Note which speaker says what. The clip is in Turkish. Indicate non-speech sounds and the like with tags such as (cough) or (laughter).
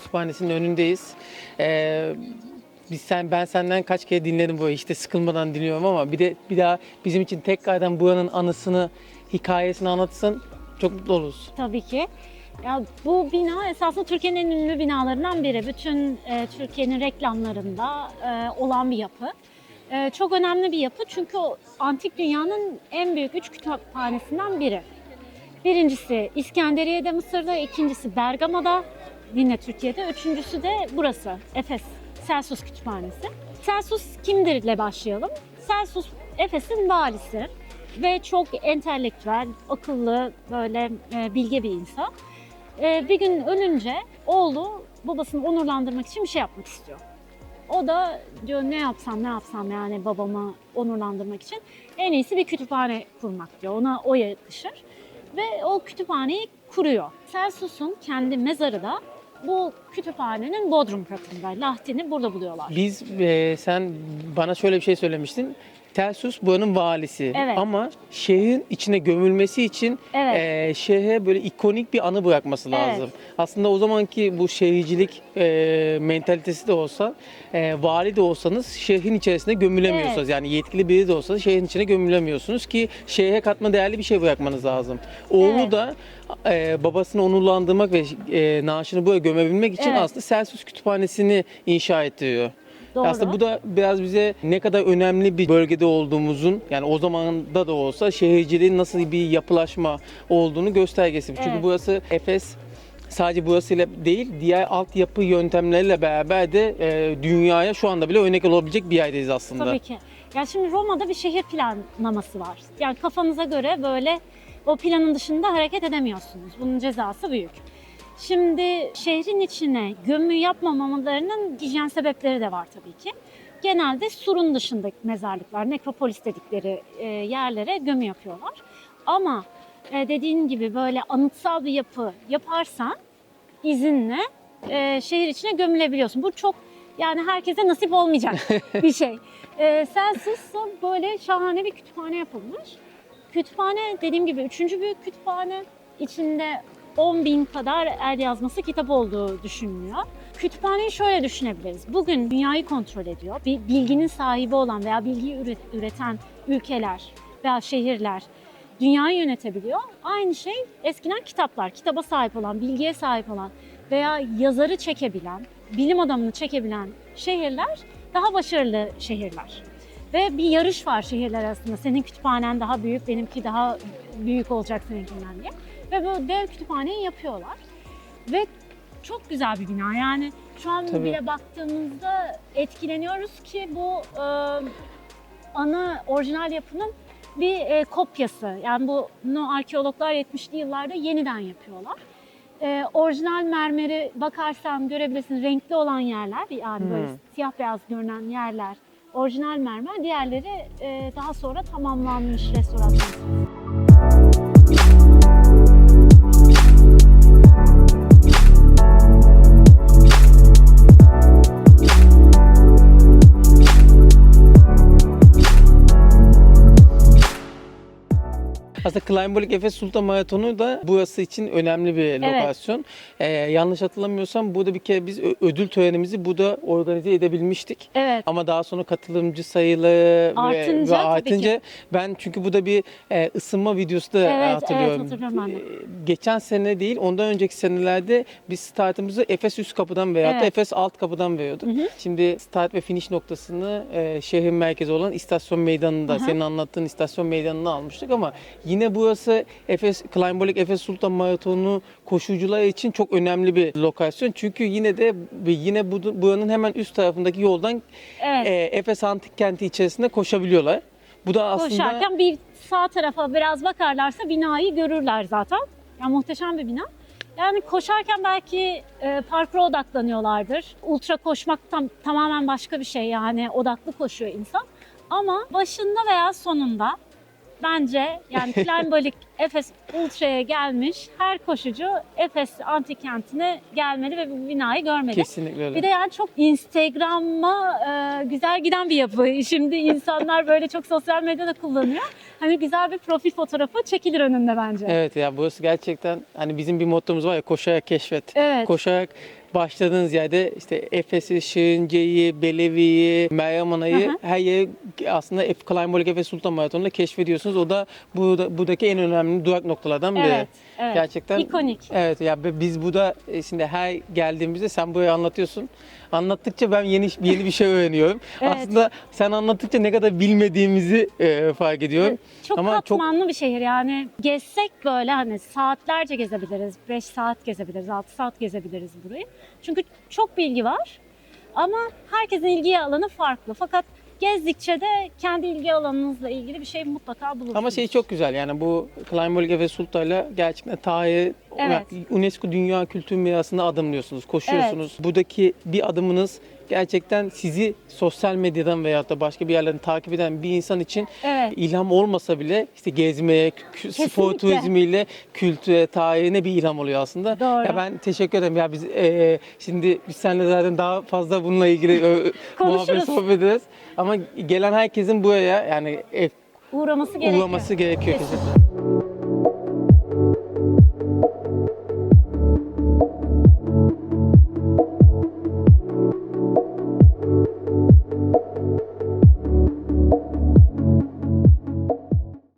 Speaker 1: Kütüphanesi'nin önündeyiz. Ee, biz sen ben senden kaç kere dinledim bu işte sıkılmadan dinliyorum ama bir de bir daha bizim için tekrardan buranın anısını, hikayesini anlatsın. Çok mutlu oluruz.
Speaker 2: Tabii ki. Ya bu bina esasında Türkiye'nin en ünlü binalarından biri. Bütün e, Türkiye'nin reklamlarında e, olan bir yapı. E, çok önemli bir yapı çünkü o antik dünyanın en büyük üç kütüphanesinden biri. Birincisi İskenderiye'de Mısır'da, ikincisi Bergama'da yine Türkiye'de, üçüncüsü de burası Efes Celsus Kütüphanesi. Celsus kimdir ile başlayalım. Celsus Efes'in valisi ve çok entelektüel, akıllı, böyle e, bilge bir insan. E, bir gün ölünce oğlu babasını onurlandırmak için bir şey yapmak istiyor. O da diyor ne yapsam ne yapsam yani babamı onurlandırmak için en iyisi bir kütüphane kurmak diyor. Ona o yakışır. Ve o kütüphaneyi kuruyor. Celsus'un kendi mezarı da bu kütüphanenin bodrum katında. Lahtini burada buluyorlar.
Speaker 1: Biz e, sen bana şöyle bir şey söylemiştin. Telsus buranın valisi
Speaker 2: Evet.
Speaker 1: ama şehrin içine gömülmesi için
Speaker 2: Evet.
Speaker 1: e, şehre böyle ikonik bir anı bırakması
Speaker 2: Evet.
Speaker 1: lazım. Aslında o zamanki bu şehircilik e, mentalitesi de olsa, e, vali de olsanız şehrin içerisinde gömülemiyorsunuz.
Speaker 2: Evet.
Speaker 1: Yani yetkili biri de olsanız şehrin içine gömülemiyorsunuz ki şehre katma değerli bir şey bırakmanız lazım. Oğlu
Speaker 2: Evet.
Speaker 1: da e, babasını onurlandırmak ve e, naaşını buraya gömebilmek için
Speaker 2: Evet.
Speaker 1: aslında Celsus Kütüphanesi'ni inşa ettiriyor.
Speaker 2: Doğru.
Speaker 1: Aslında bu da biraz bize ne kadar önemli bir bölgede olduğumuzun yani o zamanda da olsa şehirciliğin nasıl bir yapılaşma olduğunu göstergesi. Çünkü
Speaker 2: Evet.
Speaker 1: burası Efes sadece burasıyla değil diğer altyapı yöntemleriyle beraber de e, dünyaya şu anda bile örnek olabilecek bir yerdeyiz aslında.
Speaker 2: Tabii ki. Ya şimdi Roma'da bir şehir planlaması var. Yani kafanıza göre böyle o planın dışında hareket edemiyorsunuz. Bunun cezası büyük. Şimdi şehrin içine gömü yapmamalarının hijyen sebepleri de var tabii ki. Genelde surun dışındaki mezarlıklar, nekropolis dedikleri e, yerlere gömü yapıyorlar. Ama e, dediğin gibi böyle anıtsal bir yapı yaparsan izinle e, şehir içine gömülebiliyorsun. Bu çok yani herkese nasip olmayacak (laughs) bir şey. E, Celsus'ta böyle şahane bir kütüphane yapılmış. Kütüphane dediğim gibi üçüncü büyük kütüphane. İçinde 10 bin kadar el yazması kitap olduğu düşünülüyor. Kütüphaneyi şöyle düşünebiliriz. Bugün dünyayı kontrol ediyor. Bir bilginin sahibi olan veya bilgiyi üret- üreten ülkeler veya şehirler dünyayı yönetebiliyor. Aynı şey eskiden kitaplar, kitaba sahip olan, bilgiye sahip olan veya yazarı çekebilen, bilim adamını çekebilen şehirler daha başarılı şehirler. Ve bir yarış var şehirler arasında. Senin kütüphanen daha büyük, benimki daha büyük olacak seninkinden diye. Ve bu dev kütüphaneyi yapıyorlar. Ve çok güzel bir bina. Yani şu an
Speaker 1: Tabii.
Speaker 2: bile baktığımızda etkileniyoruz ki bu e, ana orijinal yapının bir e, kopyası. Yani bunu arkeologlar 70'li yıllarda yeniden yapıyorlar. E, orijinal mermeri bakarsan görebilirsin renkli olan yerler yani böyle
Speaker 1: Hmm.
Speaker 2: siyah beyaz görünen yerler orijinal mermer. Diğerleri e, daha sonra tamamlanmış restorasyon.
Speaker 1: Aslında Kleinbolik Efes Sultan Maratonu da burası için önemli bir
Speaker 2: Evet.
Speaker 1: lokasyon. Ee, yanlış hatırlamıyorsam burada bir kere biz ödül törenimizi burada organize edebilmiştik.
Speaker 2: Evet.
Speaker 1: Ama daha sonra katılımcı sayılı ve-
Speaker 2: Artınca
Speaker 1: ve, artınca ben çünkü bu da bir e, ısınma videosu da
Speaker 2: Evet, evet,
Speaker 1: hatırlıyorum.
Speaker 2: hatırlıyorum ben de.
Speaker 1: E, Geçen sene değil ondan önceki senelerde biz startımızı Efes üst kapıdan veya
Speaker 2: Evet.
Speaker 1: Efes alt kapıdan veriyorduk.
Speaker 2: Hı hı.
Speaker 1: Şimdi start ve finish noktasını e, şehrin merkezi olan istasyon meydanında
Speaker 2: Hı hı.
Speaker 1: senin anlattığın istasyon meydanında almıştık ama yine burası Efes Kleinbolik Efes Sultan Maratonu koşucular için çok önemli bir lokasyon. Çünkü yine de yine bu, buranın hemen üst tarafındaki yoldan
Speaker 2: Evet.
Speaker 1: e, Efes Antik Kenti içerisinde koşabiliyorlar. Bu da aslında
Speaker 2: Koşarken bir sağ tarafa biraz bakarlarsa binayı görürler zaten. Yani muhteşem bir bina. Yani koşarken belki e, parkura odaklanıyorlardır. Ultra koşmak tam, tamamen başka bir şey yani odaklı koşuyor insan. Ama başında veya sonunda bence yani Kleinbolik (laughs) Efes Ultra'ya gelmiş her koşucu Efes antik kentine gelmeli ve bu binayı görmeli.
Speaker 1: kesinlikle öyle.
Speaker 2: Bir de yani çok Instagram'a e, güzel giden bir yapı. (laughs) Şimdi insanlar böyle çok sosyal medyada kullanıyor. Hani güzel bir profil fotoğrafı çekilir önünde bence.
Speaker 1: Evet ya burası gerçekten hani bizim bir mottomuz var ya koşarak keşfet.
Speaker 2: Evet.
Speaker 1: Koşarak başladığınız yerde işte Efes'i, Şirince'yi, Belevi'yi, Meryem Ana'yı her yeri aslında Klaymolik Efes Sultan Maratonu'nda keşfediyorsunuz. O da bu buradaki en önemli durak noktalardan biri.
Speaker 2: Evet, evet.
Speaker 1: Gerçekten
Speaker 2: İkonik.
Speaker 1: Evet ya bi- biz bu da e, şimdi her geldiğimizde sen burayı anlatıyorsun. Anlattıkça ben yeni yeni bir şey öğreniyorum. (laughs)
Speaker 2: Evet.
Speaker 1: Aslında sen anlattıkça ne kadar bilmediğimizi e, fark ediyorum.
Speaker 2: Çok
Speaker 1: Ama çok
Speaker 2: katmanlı bir şehir yani gezsek böyle hani saatlerce gezebiliriz. 5 saat gezebiliriz, 6 saat gezebiliriz burayı. Çünkü çok bilgi var ama herkesin ilgi alanı farklı. Fakat gezdikçe de kendi ilgi alanınızla ilgili bir şey mutlaka bulursunuz.
Speaker 1: Ama şey çok güzel yani bu Kleinburg ve Sultan'la gerçekten tarihi
Speaker 2: Evet.
Speaker 1: UNESCO Dünya Kültür Mirası'na adımlıyorsunuz, koşuyorsunuz. Buradaki bir adımınız gerçekten sizi sosyal medyadan veyahut da başka bir yerlerden takip eden bir insan için
Speaker 2: Evet.
Speaker 1: ilham olmasa bile işte gezmeye, kü- spor
Speaker 2: Kesinlikle.
Speaker 1: turizmiyle kültüre, tarihine bir ilham oluyor aslında.
Speaker 2: Doğru.
Speaker 1: Ya ben teşekkür ederim. Ya biz e, şimdi biz seninle zaten daha fazla bununla ilgili e, (laughs) muhabbet
Speaker 2: Konuşuruz.
Speaker 1: sohbet ederiz. Ama gelen herkesin buraya yani e,
Speaker 2: Uğraması gerekiyor.
Speaker 1: uğraması gerekiyor kesinlikle.